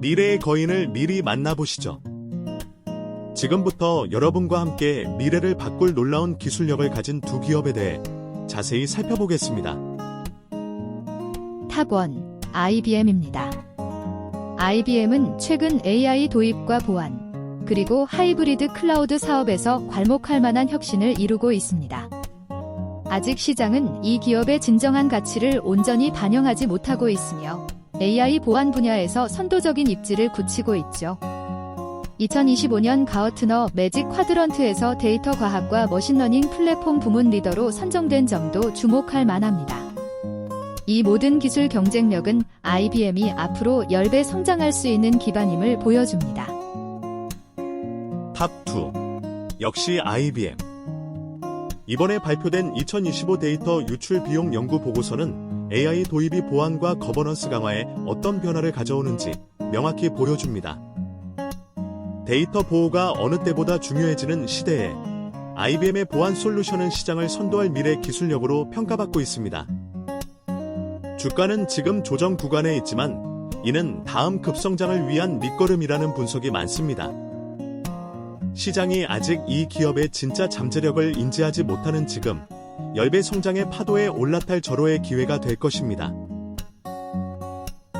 미래의 거인을 미리 만나보시죠. 지금부터 여러분과 함께 미래를 바꿀 놀라운 기술력을 가진 두 기업에 대해 자세히 살펴보겠습니다. 탑1 IBM입니다. IBM은 최근 AI 도입과 보안, 그리고 하이브리드 클라우드 사업에서 괄목할 만한 혁신을 이루고 있습니다. 아직 시장은 이 기업의 진정한 가치를 온전히 반영하지 못하고 있으며 AI 보안 분야에서 선도적인 입지를 굳히고 있죠. 2025년 가어트너 매직 쿼드런트에서 데이터 과학과 머신러닝 플랫폼 부문 리더로 선정된 점도 주목할 만합니다. 이 모든 기술 경쟁력은 IBM이 앞으로 10배 성장할 수 있는 기반임을 보여줍니다. 탑2 역시 IBM 이번에 발표된 2025 데이터 유출 비용 연구 보고서는 AI 도입이 보안과 거버넌스 강화에 어떤 변화를 가져오는지 명확히 보여줍니다. 데이터 보호가 어느 때보다 중요해지는 시대에 IBM의 보안 솔루션은 시장을 선도할 미래 기술력으로 평가받고 있습니다. 주가는 지금 조정 구간에 있지만 이는 다음 급성장을 위한 밑거름이라는 분석이 많습니다. 시장이 아직 이 기업의 진짜 잠재력을 인지하지 못하는 지금 10배 성장의 파도에 올라탈 절호의 기회가 될 것입니다.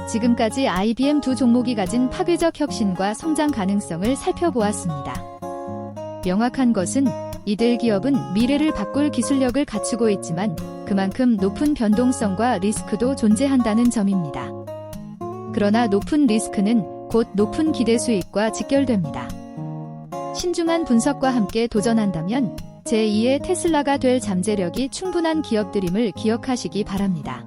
지금까지 IBM 두 종목이 가진 파괴적 혁신과 성장 가능성을 살펴보았습니다. 명확한 것은 이들 기업은 미래를 바꿀 기술력을 갖추고 있지만 그만큼 높은 변동성과 리스크도 존재한다는 점입니다. 그러나 높은 리스크는 곧 높은 기대 수익과 직결됩니다. 신중한 분석과 함께 도전한다면 제2의 테슬라가 될 잠재력이 충분한 기업들임을 기억하시기 바랍니다.